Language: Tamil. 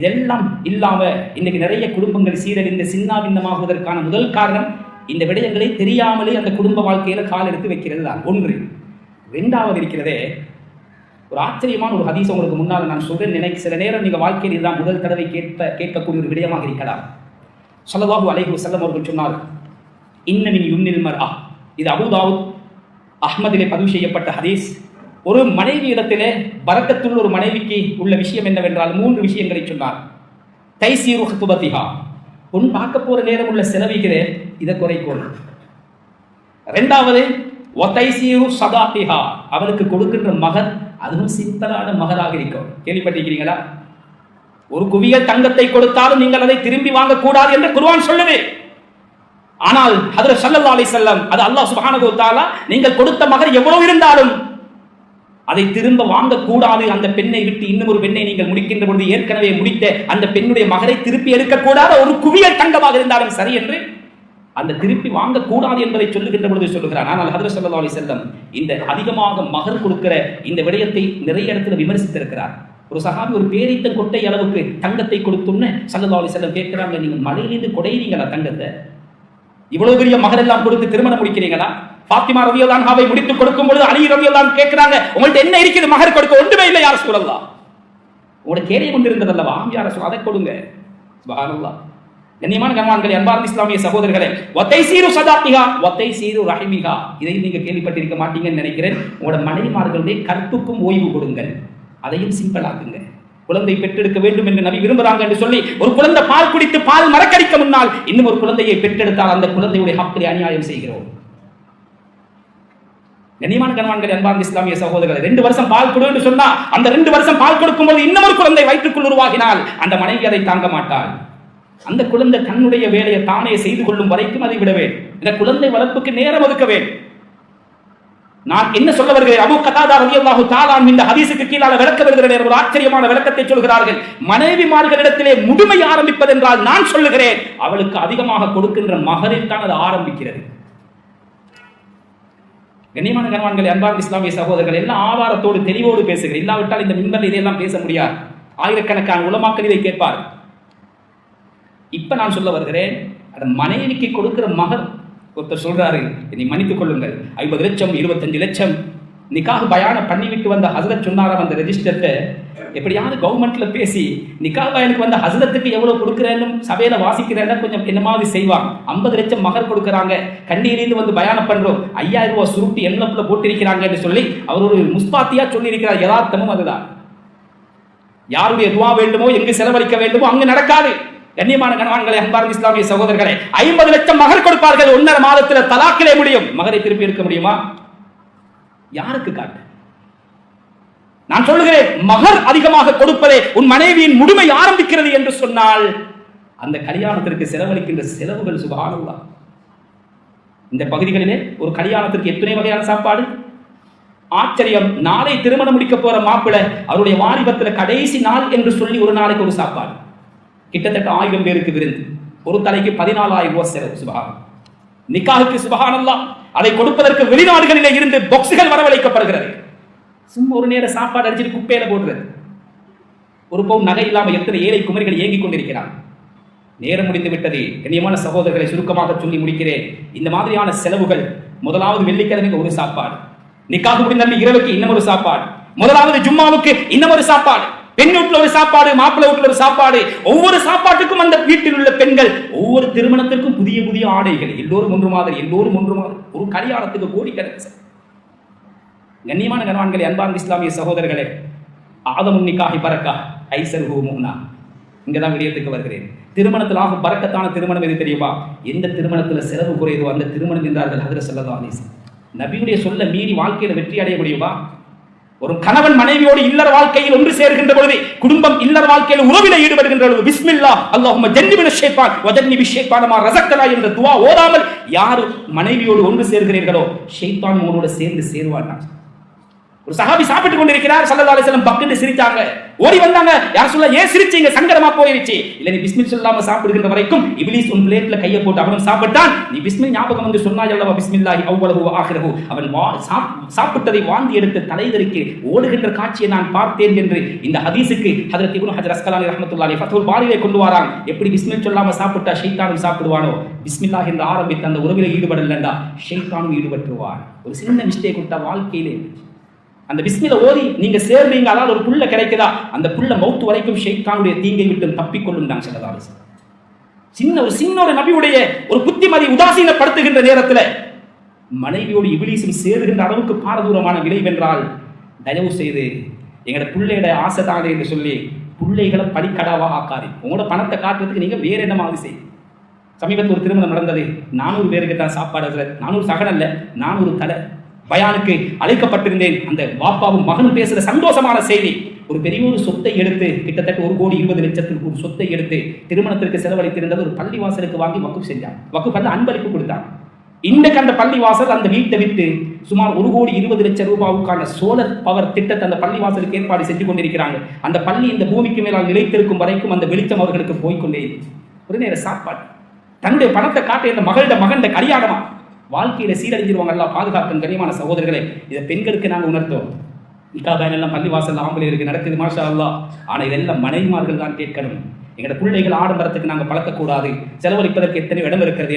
இதெல்லாம் இல்லாம இன்னைக்கு நிறைய குடும்பங்கள் சீரழிந்த சின்னாபின்னமாகுவதற்கான முதல் காரணம் இந்த விடயங்களை தெரியாமலே அந்த குடும்ப வாழ்க்கையில கால் எடுத்து வைக்கிறது தான். ஒன்று. ரெண்டாவது இருக்கிறதே ஒரு ஆச்சரியமான ஒரு ஹதீஸ் உங்களுக்கு முன்னால் நான் சொல்றேன். நினைக்க சில நேரம் நீங்க வாழ்க்கையில் இதுதான் முதல் தடவை கேட்ப கேட்கக்கூடிய ஒரு விடயமாக இருக்கலாம். சொல்லவாஹு அலைகு செல்லம் அவர்கள் சொன்னார் இன்னமின் யுன்னில் ஆ இது அபுதாவுத் அஹ்மதிலே பதிவு செய்யப்பட்ட ஹதீஸ். ஒரு மனைவி இடத்திலே பரக்கத்துள்ள ஒரு மனைவிக்கு உள்ள விஷயம் என்னவென்றால் மூன்று விஷயங்களை சொன்னார். தைசீரு ஹுபதிஹா உன் பார்க்க போற நேரம் உள்ள செலவிகிறே இதை குறைக்கோள் ரெண்டாவது ஒத்தைசீரு சதாபிஹா அவனுக்கு கொடுக்கின்ற மகர் அதுவும் சிம்பிளான மகராக இருக்கும். கேள்விப்பட்டிருக்கிறீங்களா? ஒரு குவியல் தங்கத்தை கொடுத்தாலும் நீங்கள் அதை திரும்பி வாங்கக்கூடாது என்று குருவான் சொல்லுது. ஆனால் அதில் சல்லல்லா அலைஹி செல்லம் அது அல்லாஹ் சுப்ஹானஹு வ நீங்கள் கொடுத்த மகர் எவ்வளவு இருந்தாலும் அதை திரும்ப வாங்கக்கூடாது. அந்த பெண்ணை விட்டு இன்னும் ஒரு பெண்ணை நீங்கள் முடிக்கின்ற பொழுது ஏற்கனவே முடித்த அந்த பெண்ணுடைய மகரை திருப்பி எடுக்கக்கூடாத ஒரு குவியல் தங்கமாக இருந்தாலும் சரி என்று அந்த திருப்பி வாங்கக்கூடாது என்பதை சொல்லுகின்ற பொழுது சொல்லுகிறார். ஆனால் ஹதரத் சல்லா அலி செல்லம் இந்த அதிகமாக மகர் கொடுக்கிற இந்த விடயத்தை நிறைய இடத்துல விமர்சித்திருக்கிறார். ஒரு சகாபி ஒரு பேரித்த கொட்டை அளவுக்கு தங்கத்தை கொடுத்தோம்னு சல்லா அலி செல்லம் கேட்கிறாங்க நீங்கள் மலையிலிருந்து கொடையிறீங்களா தங்கத்தை? இவ்வளவு பெரிய மகர் எல்லாம் கொடுத்து திருமணம் முடிக்கிறீங்களா? பாத்திமா ரவியல்லான் ஹாவை முடித்து கொடுக்கும் பொழுது அலி ரவியல்லான் கேட்கிறாங்க உங்கள்ட்ட என்ன இருக்குது? மகர் கொடுக்க ஒன்றுமே இல்லை யார் சொல்லலாம் உங்களோட கேள்வி கொண்டு இருந்ததல்லவா யார அதை கொடுங்க. சுபஹானல்லாஹ். கண்ணியமான கண்வான்களே அன்பார்ந்த இஸ்லாமிய சகோதரர்களே ஒத்தை சீரு சதாத்திகா ஒத்தை சீரு ரஹிமிகா இதையும் நீங்க கேள்விப்பட்டிருக்க மாட்டீங்கன்னு நினைக்கிறேன். உங்களோட மனைவிமார்களுடைய கற்புக்கும் ஓய்வு கொடுங்கள். அதையும் சிம்பிள் ஆக்குங்க. குழந்தை பெற்றெடுக்க வேண்டும் என்று நபி விரும்புறாங்க என்று சொல்லி ஒரு குழந்தை பால் குடித்து பால் மறக்கடிக்க முன்னால் இன்னும் ஒரு குழந்தையை பெற்றெடுத்தால் அந்த குழந்தையுடைய ஹக்கிலே அநியாயம் செய்கிறோம். கண்ணியமான கணவான்கள் அன்பார்ந்த இஸ்லாமிய சகோதரர்கள் ரெண்டு வருஷம் பால் கொடு என்று சொன்னா அந்த ரெண்டு வருஷம் பால் கொடுக்கும் போது இன்னொரு குழந்தை வயிற்றுக்குள் உருவாகினால் அந்த மனைவி அதை தாங்க மாட்டாள். அந்த குழந்தை தன்னுடைய வேலையை தானே செய்து கொள்ளும் வரைக்கும் அதை விட வேண்டும். இந்த குழந்தை வளர்ப்புக்கு நேரம் ஒதுக்க வேண்டும். நான் என்ன சொல்ல வருகிறேன்? அபு கதாதா ரலியல்லாஹு தாலான் இந்த ஹதீசுக்கு கீழால விளக்க வருகிறேன் ஒரு ஆச்சரியமான விளக்கத்தை சொல்கிறார்கள். மனைவிமார்களிடத்திலே முதுமை ஆரம்பிப்பதென்றால் நான் சொல்லுகிறேன் அவளுக்கு அதிகமாக கொடுக்கின்ற மகரில் தான் அது ஆரம்பிக்கிறது. கண்ணியமான கணவான்கள் அன்பார் இஸ்லாமிய சகோதரர்கள் எல்லாம் ஆதாரத்தோடு தெளிவோடு பேசுகிறேன் இல்லாவிட்டால் இந்த மின்பல் இதையெல்லாம் பேச முடியாது. ஆயிரக்கணக்கான உலமாக்கள் இதை கேட்பார் இப்ப நான் சொல்ல வருகிறேன் அந்த மனைவிக்கு கொடுக்கிற மகர் ஒருத்தர் சொல்றாரு என்னை மன்னித்துக் கொள்ளுங்கள். ஐம்பது லட்சம் இருபத்தஞ்சு லட்சம். நிக்காக பயானம் பண்ணிவிட்டு வந்த ஹசரத் சொன்னாராம் அந்த ரெஜிஸ்டர்கிட்ட எப்படியாவது கவர்மெண்ட்ல பேசி நிக்கா பயனுக்கு வந்த ஹசரத்துக்கு எவ்வளவு கொடுக்குறேன்னு சபையில வாசிக்கிறேன்னா கொஞ்சம் என்னமாவது செய்வான். ஐம்பது லட்சம் மகர் கொடுக்குறாங்க. கண்ணீரிலிருந்து வந்து பயானம் பண்றோம். ஐயாயிரம் ரூபாய் சுருட்டு எண்ணப்புல போட்டிருக்கிறாங்கன்னு சொல்லி அவர் ஒரு முஸ்பாத்தியா சொல்லியிருக்கிறார். யதார்த்தமும் அதுதான். யாருடைய துவா வேண்டுமோ எங்கு செலவழிக்க வேண்டுமோ அங்கு நடக்காது. கண்ணியமான கணவான்களை அன்பார்ந்த இஸ்லாமிய சகோதரர்களே ஐம்பது லட்சம் மகர் கொடுப்பார்கள் ஒன்னரை மாதத்துல தலாக்கிலே முடியும். மகரை திருப்பி இருக்க முடியுமா? யாருக்கு காட்டு? நான் சொல்லுகிறேன் மகர் அதிகமாக கொடுப்பதே உன் மனைவியின் முழுமை ஆரம்பிக்கிறது என்று சொன்னால் அந்த கல்யாணத்திற்கு செலவழிக்கின்ற செலவுகள் சுகானுள்ளா இந்த பகுதிகளிலே ஒரு கல்யாணத்திற்கு எத்தனை வகையான சாப்பாடு? ஆச்சரியம் நாளை திருமணம் முடிக்க போற மாப்பிள்ளை அவருடைய வாலிபத்தில் கடைசி நாள் என்று சொல்லி ஒரு நாளைக்கு ஒரு சாப்பாடு. கிட்டத்தட்ட ஆயிரம் பேருக்கு விருந்து. ஒரு தலைக்கு பதினாலாயிரம் ரூபாய் செலவு சுபகாரம் நிக்காவுக்கு சுபகானல்லா. அதை கொடுப்பதற்கு வெளிநாடுகளிலே இருந்து பாக்ஸுகள் வரவழைக்கப்படுகிறது. சும்மா ஒரு நேர சாப்பாடு அடிச்சுட்டு குப்பையில போடுறது. ஒரு பவுன் நகை இல்லாமல் எத்தனை ஏழை குமரிகள் ஏங்கிக் கொண்டிருக்கிறான் நேரம் முடிந்து விட்டது. கண்ணியமான சகோதரர்களை சுருக்கமாக சொல்லி முடிக்கிறேன். இந்த மாதிரியான செலவுகள் முதலாவது வெள்ளிக்கிழமைக்கு ஒரு சாப்பாடு. நிக்காக முடிந்த இரவுக்கு இன்னும் ஒரு சாப்பாடு. முதலாவது ஜும்மாவுக்கு இன்னும் ஒரு சாப்பாடு. பெண் வீட்டில் ஒரு சாப்பாடு மாப்பிள்ளை வீட்டில் ஒரு சாப்பாடு. ஒவ்வொரு சாப்பாட்டுக்கும் அந்த வீட்டில் உள்ள பெண்கள் ஒவ்வொரு திருமணத்திற்கும் புதிய புதிய ஆடைகள். எல்லோரும் ஒன்று மாதிரி எல்லோரும் ஒன்று மாதிரி. ஒரு கல்யாணத்துக்கு கோடி செலவு. கண்ணியமான கணவான்களை அன்பார்ந்த இஸ்லாமிய சகோதரர்களே ஆதமுன் நிக்காஹி பறக்கா ஐசர் ஹூ இங்கே இங்கதான் விடயத்துக்கு வருகிறேன். திருமணத்தில் ஆகும் பறக்கத்தான திருமணம் எது தெரியுமா? எந்த திருமணத்துல செலவு குறையுதோ அந்த திருமணம் என்றார்கள் ஹதர சொல்லதான் அலிஸ் நபியுடைய சொல்ல மீறி வாழ்க்கையில வெற்றி அடைய முடியுமா ஒரு கணவன் மனைவியோடு இல்லற வாழ்க்கையில் ஒன்று சேர்கின்ற பொழுது குடும்பம் இல்லற வாழ்க்கையில் உறவில ஈடுபடுகின்ற பொழுது பிஸ்மில்லா அல்லாஹும் ஜன்னிபின ஷைத்தான் வஜன்னிபி ஷைத்தானமா ரஸக்தனா என்ற துவா ஓதாமல் யார் மனைவியோடு ஒன்று சேர்கிறீர்களோ ஷைத்தான் உங்களோட சேர்ந்து சேருவான் ஒரு சஹாபி சாப்பிட்டு கொண்டிருக்கிறார் சல்லா அலைஹி வஸல்லம் பக்கத்து சிரிச்சாங்க. ஓடி வந்தாங்க. யார் சொல்ல ஏன் சிரிச்சீங்க சங்கடமா போயிருச்சு இல்ல நீ பிஸ்மில் சொல்லாம சாப்பிடுகின்ற வரைக்கும் இப்லீஸ் உன் பிளேட்ல கையை போட்டு அவன் சாப்பிட்டான். நீ பிஸ்மில் ஞாபகம் வந்து சொன்னாய் அல்லவா பிஸ்மில்லாஹி அவ்வளவு ஆகிறகு அவன் வா- சாப்பிட்டதை வாந்தி எடுத்து தலைதறிக்கு ஓடுகின்ற காட்சியை நான் பார்த்தேன் என்று இந்த ஹதீஸுக்கு ஹதரத் இப்னு ஹஜர் அஸ்கலானி ரஹ்மத்துல்லாஹி ஃபத்ஹுல் பாரிலே கொண்டு வரான். எப்படி பிஸ்மில் சொல்லாம சாப்பிட்டா ஷைத்தானும் சாப்பிடுவானோ? பிஸ்மில்லாஹ் என்று ஆரம்பித்த அந்த உறவில ஈடுபடலண்டா? ஷைத்தானும் ஈடுபட்டுருவான். ஒரு சின்ன மிஸ்டேக் விட்டா வாழ்க்கையிலே? அந்த பிஸ்மில ஓதி நீங்க சேர்ந்தீங்க அதாவது ஒரு புள்ள கிடைக்குதா? அந்த புள்ள மௌத்து வரைக்கும் ஷெய்தானுடைய தீங்கை விட்டு தப்பிக்கொள்ளும் தான் சிலதாலும் சின்ன ஒரு சின்ன ஒரு நபியுடைய ஒரு புத்திமதி உதாசீனப்படுத்துகின்ற நேரத்தில் மனைவியோடு இபிலீசும் சேருகின்ற அளவுக்கு பாரதூரமான விளைவென்றால் தயவு செய்து எங்களோட பிள்ளையோட ஆசை தானே என்று சொல்லி பிள்ளைகளை படிக்கடாவாக ஆக்காது. உங்களோட பணத்தை காட்டுறதுக்கு நீங்க வேற என்னமாவது செய்யும் சமீபத்தில் ஒரு திருமணம் நடந்தது. நானூறு பேருக்கு தான் சாப்பாடு நானூறு சகன் இல்லை நானூறு தலை. பயானுக்கு அழைக்கப்பட்டிருந்தேன். அந்த பாப்பாவும் மகனும் பேசுகிற சந்தோஷமான செய்தி. ஒரு பெரிய ஒரு சொத்தை எடுத்து கிட்டத்தட்ட ஒரு கோடி இருபது லட்சத்திற்கு ஒரு சொத்தை எடுத்து திருமணத்திற்கு செலவழித்திருந்தது ஒரு பள்ளிவாசலுக்கு வாங்கி வக்குப் செஞ்சான். வக்குப் வந்து அன்பளிப்பு கொடுத்தான். இன்றைக்கு அந்த பள்ளிவாசல் அந்த வீட்டை விட்டு சுமார் ஒரு கோடி இருபது லட்சம் ரூபாவுக்கான சோலர் பவர் திட்டத்தை அந்த பள்ளிவாசலுக்கு ஏற்பாடு செஞ்சு கொண்டிருக்கிறாங்க. அந்த பள்ளி இந்த பூமிக்கு மேலால் நிலைத்திருக்கும் வரைக்கும் அந்த வெளிச்சம் அவர்களுக்கு போய்க்கொண்டே ஒரு நேர சாப்பாடு. தன்னுடைய பணத்தை காட்ட இந்த மகளிட மகன் கரியாகமா வாழ்க்கையில சீரழிஞ்சிருவாங்கல்ல பாதுகாக்கும் கனியமான சகோதரர்களே இதை பெண்களுக்கு நாங்க உணர்த்தோம். நிக்கா எல்லாம் பள்ளிவாசல் ஆம்பளை இருக்கு நடக்குது மாஷா அல்லா ஆனா இதெல்லாம் மனைவிமார்கள் தான் கேட்கணும். எங்களோட பிள்ளைகள் ஆடம்பரத்துக்கு நாங்க பழக்கக்கூடாது. செலவழிப்பதற்கு எத்தனை இடம் இருக்கிறது